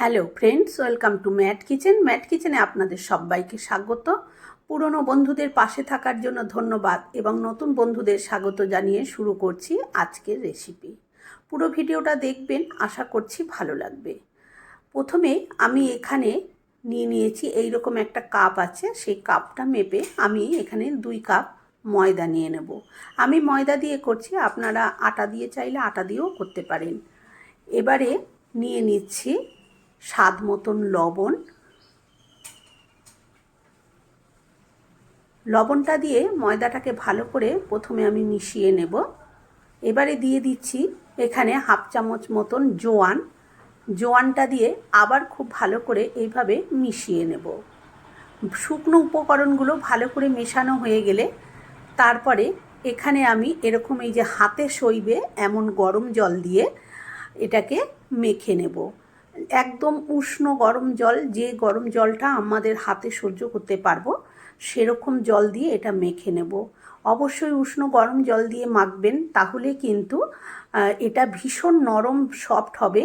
Hello friends, welcome to Mat kitchen. Mat কিচেনে আপনাদের সবাইকে স্বাগত। পুরনো বন্ধুদের পাশে থাকার জন্য ধন্যবাদ এবং নতুন বন্ধুদের স্বাগত জানিয়ে শুরু করছি আজকের রেসিপি। পুরো ভিডিওটা দেখবেন, আশা করছি ভালো লাগবে। প্রথমে আমি এখানে নিয়ে নিয়েছি এই রকম একটা কাপ আছে, সেই কাপটা মেপে আমি এখানে দুই কাপ ময়দা নিয়ে নেব। আমি ময়দা দিয়ে করছি, আপনারা আটা দিয়ে চাইলে আটা দিয়েও করতে পারেন। এবারে নিয়ে নিচ্ছি স্বাদ মতন লবণ। লবণটা দিয়ে ময়দাটাকে ভালো করে প্রথমে আমি মিশিয়ে নেব। এবারে দিয়ে দিচ্ছি এখানে হাফ চামচ মতন জোয়ান। জোয়ানটা দিয়ে আবার খুব ভালো করে এইভাবে মিশিয়ে নেব। শুকনো উপকরণগুলো ভালো করে মেশানো হয়ে গেলে তারপরে এখানে আমি এরকম এই যে হাতে সইবে এমন গরম জল দিয়ে এটাকে মেখে নেব। একদম উষ্ণ গরম জল, যে গরম জলটা আমাদের হাতে সহ্য করতে পারব, সেরকম জল দিয়ে এটা মেখে নেব। অবশ্যই উষ্ণ গরম জল দিয়ে মাখবেন, তাহলে কিন্তু এটা ভীষণ নরম, সফট হবে,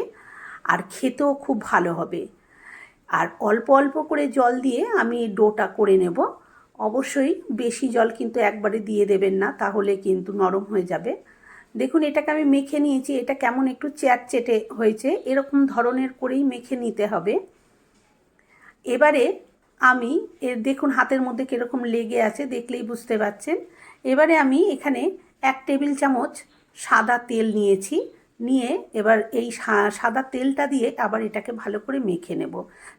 আর খেতেও খুব ভালো হবে। আর অল্প অল্প করে জল দিয়ে আমি ডোটা করে নেব। অবশ্যই বেশি জল কিন্তু একবারে দিয়ে দেবেন না, তাহলে কিন্তু নরম হয়ে যাবে। দেখুন, এটাকে আমি মেখে নিয়েছি, এটা কেমন একটু চ্যাট চেটে হয়েছে, এরকম ধরনের করেই মেখে নিতে হবে। এবারে আমি, এর দেখুন হাতের মধ্যে কীরকম লেগে আছে, দেখলেই বুঝতে পারছেন। এবারে আমি এখানে এক টেবিল চামচ সাদা তেল নিয়েছি। নিয়ে এবার এই সাদা তেলটা দিয়ে আবার এটাকে ভালো করে মেখে নেব।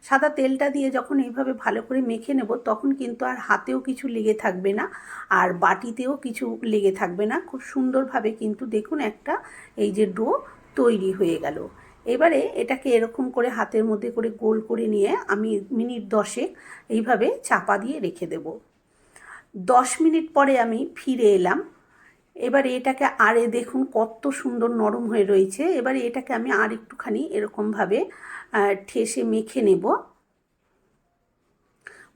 সাদা তেলটা দিয়ে যখন এইভাবে ভালো করে মেখে নেব, তখন কিন্তু আর হাতেও কিছু লেগে থাকবে না, আর বাটিতেও কিছু লেগে থাকবে না। খুব সুন্দরভাবে কিন্তু দেখুন একটা এই যে ডো তৈরি হয়ে গেল। এবারে এটাকে এরকম করে হাতের মধ্যে করে গোল করে নিয়ে আমি মিনিট দশেক এইভাবে চাপা দিয়ে রেখে দেব। দশ মিনিট পরে আমি ফিরে এলাম। এবারে এটাকে আরে দেখুন কত সুন্দর নরম হয়ে রয়েছে। এবারে এটাকে আমি আর একটুখানি এরকমভাবে ঠেসে মেখে নেব।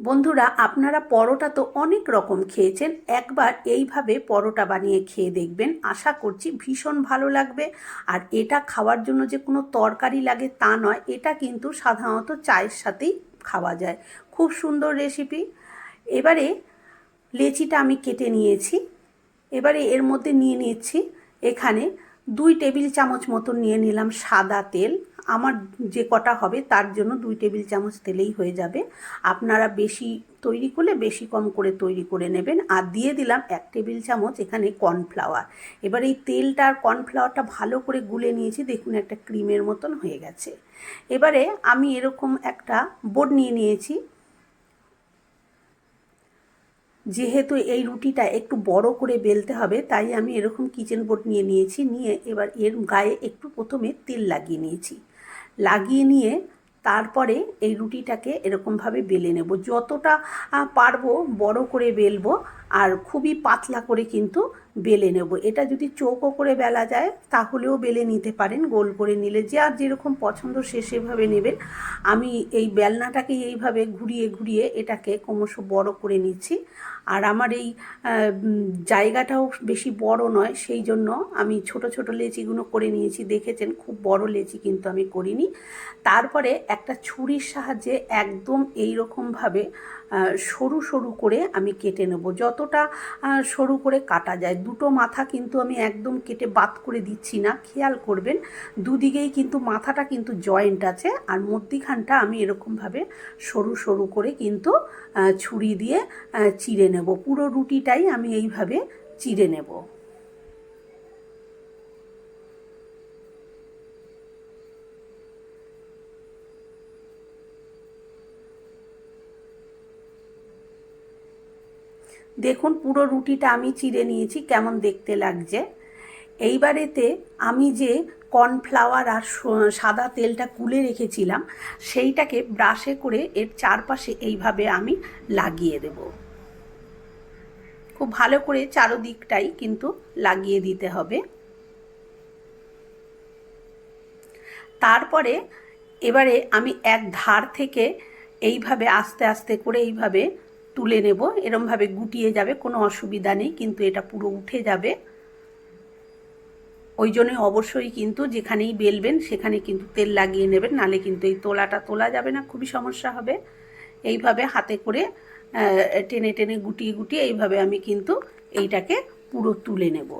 বন্ধুরা, আপনারা পরোটা তো অনেক রকম খেয়েছেন, একবার এইভাবে পরোটা বানিয়ে খেয়ে দেখবেন। আশা করছি ভীষণ ভালো লাগবে। আর এটা খাওয়ার জন্য যে কোনো তরকারি লাগে তা নয়, এটা কিন্তু সাধারণত চায়ের সাথেই খাওয়া যায়। খুব সুন্দর রেসিপি। এবারে লেচিটা আমি কেটে নিয়েছি। এবারে এর মধ্যে নিয়ে নিচ্ছি এখানে দুই টেবিল চামচ মতন নিয়ে নিলাম সাদা তেল। আমার যে কটা হবে তার জন্য দুই টেবিল চামচ তেলেই হয়ে যাবে। আপনারা বেশি তৈরি করলে বেশি কম করে তৈরি করে নেবেন। আর দিয়ে দিলাম এক টেবিল চামচ এখানে কর্নফ্লাওয়ার। এবার এই তেলটা আর কর্নফ্লাওয়ারটা ভালো করে গুলে নিয়েছি। দেখুন একটা ক্রিমের মতন হয়ে গেছে। এবারে আমি এরকম একটা বোর্ড নিয়ে নিয়েছি। যেহেতু এই রুটিটা একটু বড় করে বেলতে হবে, তাই আমি এরকম কিচেন বোর্ড নিয়ে নিয়েছি, নিয়ে এবার এর গায়ে একটু প্রথমে তেল লাগিয়ে নিয়েছি। লাগিয়ে নিয়ে তারপরে এই রুটিটাকে এরকমভাবে বেলে নেব। যতটা পারব বড় করে বেলবো আর খুবই পাতলা করে কিন্তু বেলে নেব। এটা যদি চৌকো করে বেলা যায় তাহলেও বেলে নিতে পারেন, গোল করে নিলে। যে আর যেরকম পছন্দ সে সেভাবে নেবেন। আমি এই বেলনাটাকে এইভাবে ঘুরিয়ে ঘুরিয়ে এটাকে ক্রমশ বড় করে নিচ্ছি। আর আমার এই জায়গাটাও বেশি বড় নয়, সেই জন্য আমি ছোট ছোট লেচিগুলো করে নিয়েছি, দেখেছেন? খুব বড় লেচি কিন্তু আমি করিনি। তারপরে একটা ছুরির সাহায্যে একদম এই রকমভাবে সরু সরু করে আমি কেটে নেব। যতটা সরু করে কাটা যায়, দুটো মাথা কিন্তু আমি একদম কেটে বাদ করে দিচ্ছি না, খেয়াল করবেন। দুদিকেই কিন্তু মাথাটা কিন্তু জয়েন্ট আছে, আর মধ্যিখানটা আমি এরকমভাবে সরু সরু করে কিন্তু ছুরি দিয়ে চিড়ে নেব। পুরো রুটিটাই আমি এইভাবে চিড়ে নেব। দেখুন, পুরো রুটিটা আমি চিড়ে নিয়েছি, কেমন দেখতে লাগছে। এইবারেতে আমি যে কর্নফ্লাওয়ার আর সাদা তেলটা কুলে রেখেছিলাম, সেইটাকে ব্রাশে করে এর চারপাশে এইভাবে আমি লাগিয়ে দেব। খুব ভালো করে চারোদিকটাই কিন্তু লাগিয়ে দিতে হবে। তারপরে এবারে আমি এক ধার থেকে এইভাবে আস্তে আস্তে করে এইভাবে তুলে নেব। এরমভাবে গুটিয়ে যাবে, কোনো অসুবিধা নেই, কিন্তু এটা পুরো উঠে যাবে। ওই জন্যই অবশ্যই কিন্তু যেখানেই বেলবেন সেখানে কিন্তু তেল লাগিয়ে নেবেন, নালে কিন্তু এই তোলাটা তোলা যাবে না, খুবই সমস্যা হবে। এইভাবে হাতে করে টেনে টেনে গুটিয়ে গুটিয়ে এইভাবে আমি কিন্তু এইটাকে পুরো তুলে নেব।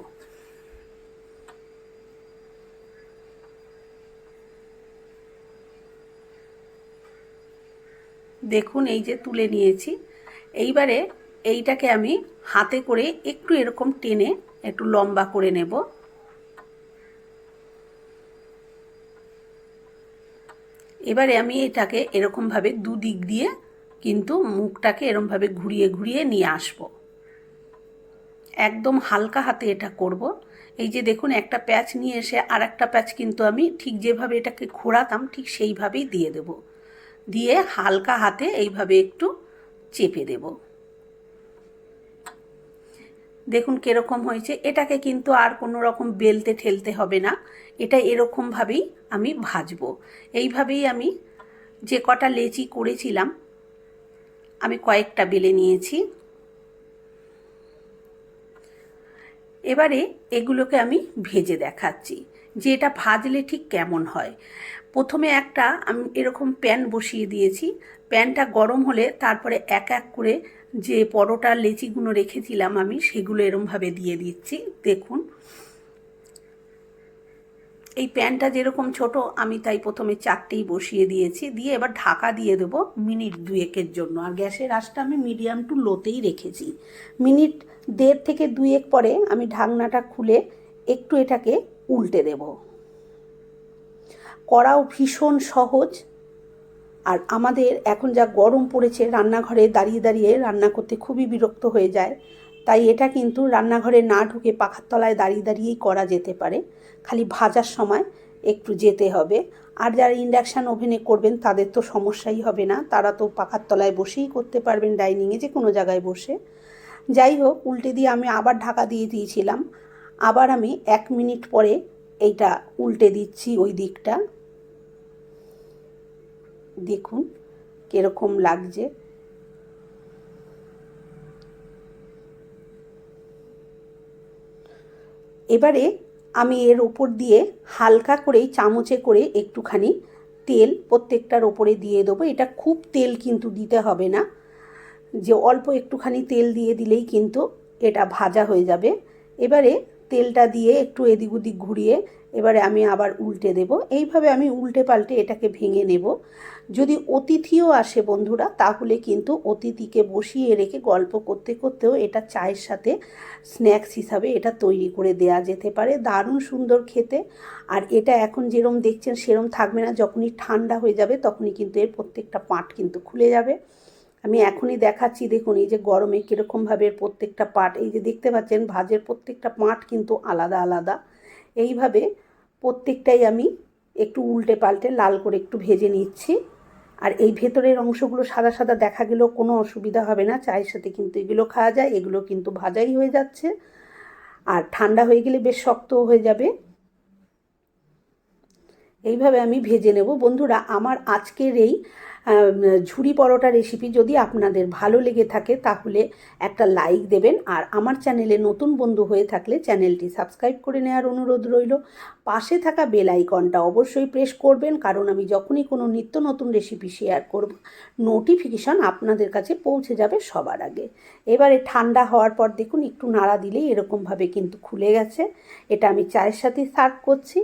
দেখুন, এই যে তুলে নিয়েছি। এইবারে এইটাকে আমি হাতে করে একটু এরকম টেনে একটু লম্বা করে নেব। এবারে আমি এটাকে এরকমভাবে দুদিক দিয়ে কিন্তু মুখটাকে এরমভাবে ঘুরিয়ে ঘুরিয়ে নিয়ে আসব। একদম হালকা হাতে এটা করব। এই যে দেখুন, একটা প্যাচ নিয়ে এসে আর একটা প্যাচ কিন্তু আমি ঠিক যেভাবে এটাকে ঘোরাতাম, ঠিক সেইভাবেই দিয়ে দেব। দিয়ে হালকা হাতে এইভাবে একটু চেপে দেব। দেখুন কীরকম হয়েছে। এটাকে কিন্তু আর কোনো রকম বেলতে ঠেলতে হবে না। এটা এরকমভাবেই আমি ভাজবো। এইভাবেই আমি যে কটা লেচি করেছিলাম আমি কয়েকটা বেলে নিয়েছি। এবারে এগুলোকে আমি ভেজে দেখাচ্ছি, যে এটা ভাজলে ঠিক কেমন হয়। প্রথমে একটা আমি এরকম প্যান বসিয়ে দিয়েছি। প্যানটা গরম হলে তারপরে এক এক করে যে পরোটার লেচিগুলো রেখেছিলাম আমি, সেগুলো এরমভাবে দিয়ে দিচ্ছি। দেখুন এই প্যানটা যেরকম ছোট, আমি তাই প্রথমে চারটেই বসিয়ে দিয়েছি। দিয়ে এবার ঢাকা দিয়ে দেবো মিনিট দুয়েকের জন্য। আর গ্যাসের আঁচটা আমি মিডিয়াম টু লোতেই রেখেছি। মিনিট দেড় থেকে দুয়েক পরে আমি ঢাকনাটা খুলে একটু এটাকে উল্টে দেব। করাও ভীষণ সহজ। আর আমাদের এখন যা গরম পড়েছে, রান্নাঘরে দাঁড়িয়ে দাঁড়িয়ে রান্না করতে খুবই বিরক্ত হয়ে যায়। তাই এটা কিন্তু রান্নাঘরে না ঢুকে পাখার তলায় দাঁড়িয়ে দাঁড়িয়েই করা যেতে পারে। খালি ভাজার সময় একটু যেতে হবে। আর যারা ইন্ডাকশান ওভেনে করবেন, তাদের তো সমস্যাই হবে না। তারা তো পাখার তলায় বসেই করতে পারবেন ডাইনিংয়ে যে কোনো জায়গায় বসে। যাই হোক, উল্টে দিয়ে আমি আবার ঢাকা দিয়ে দিয়েছিলাম। আবার আমি এক মিনিট পরে এইটা উল্টে দিচ্ছি ওই দিকটা। দেখুন, কীরকম লাগছে। এবারে আমি এর ওপর দিয়ে হালকা করেই চামচে করে একটুখানি তেল প্রত্যেকটার ওপরে দিয়ে দেবো। এটা খুব তেল কিন্তু দিতে হবে না। যে অল্প একটুখানি তেল দিয়ে দিলেই কিন্তু এটা ভাজা হয়ে যাবে। এবারে তেলটা দিয়ে একটু এদিক ওদিক ঘুরিয়ে এবারে আমি আবার উল্টে দেব। এইভাবে আমি উল্টে পাল্টে এটাকে ভেঙে নেব। যদি অতিথিও আসে বন্ধুরা, তাহলে কিন্তু অতিথিকে বসিয়ে রেখে গল্প করতে করতেও এটা চায়ের সাথে স্ন্যাক্স হিসাবে এটা তৈরি করে দেয়া যেতে পারে। দারুণ সুন্দর খেতে। আর এটা এখন যেরম দেখছেন, সেরম থাকবে না। যখনই ঠান্ডা হয়ে যাবে, তখনই কিন্তু এর প্রত্যেকটা পাট কিন্তু খুলে যাবে। আমি এখনই দেখাচ্ছি দেখুন এই যে গরমে কীরকমভাবে প্রত্যেকটা পাট এই যে দেখতে পাচ্ছেন ভাজের প্রত্যেকটা পাট কিন্তু আলাদা আলাদা। এইভাবে প্রত্যেকটাই আমি একটু উল্টে পাল্টে লাল করে একটু ভেজে নিচ্ছি। আর এই ভেতরের অংশগুলো সাদা সাদা দেখা গেলেও কোনো অসুবিধা হবে না। চায়ের সাথে কিন্তু এগুলো খাওয়া যায় এগুলো কিন্তু ভাজাই হয়ে যাচ্ছে। আর ঠান্ডা হয়ে গেলে বেশ শক্তও হয়ে যাবে। এইভাবে আমি ভেজে নেব। বন্ধুরা আমার আজকের এই ঝুরি পরোটা রেসিপি যদি আপনাদের ভালো লেগে থাকে, তাহলে একটা লাইক দেবেন। আর আমার চ্যানেলে নতুন বন্ধু হয়ে থাকলে চ্যানেলটি সাবস্ক্রাইব করে নেওয়ার অনুরোধ রইল। পাশে থাকা বেল আইকনটা অবশ্যই প্রেস করবেন, কারণ আমি যখনই কোনো নিত্য নতুন রেসিপি শেয়ার করব নোটিফিকেশন আপনাদের কাছে পৌঁছে যাবে সবার আগে। এবারে ঠান্ডা হওয়ার পর দেখুন, একটু নাড়া দিলেই এরকমভাবে কিন্তু খুলে গেছে। এটা আমি চায়ের সাথে সার্ভ করছি।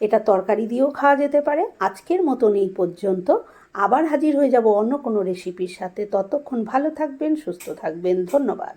এটা তরকারি দিয়েও খাওয়া যেতে পারে। আজকের মতন এই পর্যন্ত। আবার হাজির হয়ে যাব অন্য কোনো রেসিপির সাথে। ততক্ষণ ভালো থাকবেন সুস্থ থাকবেন। ধন্যবাদ।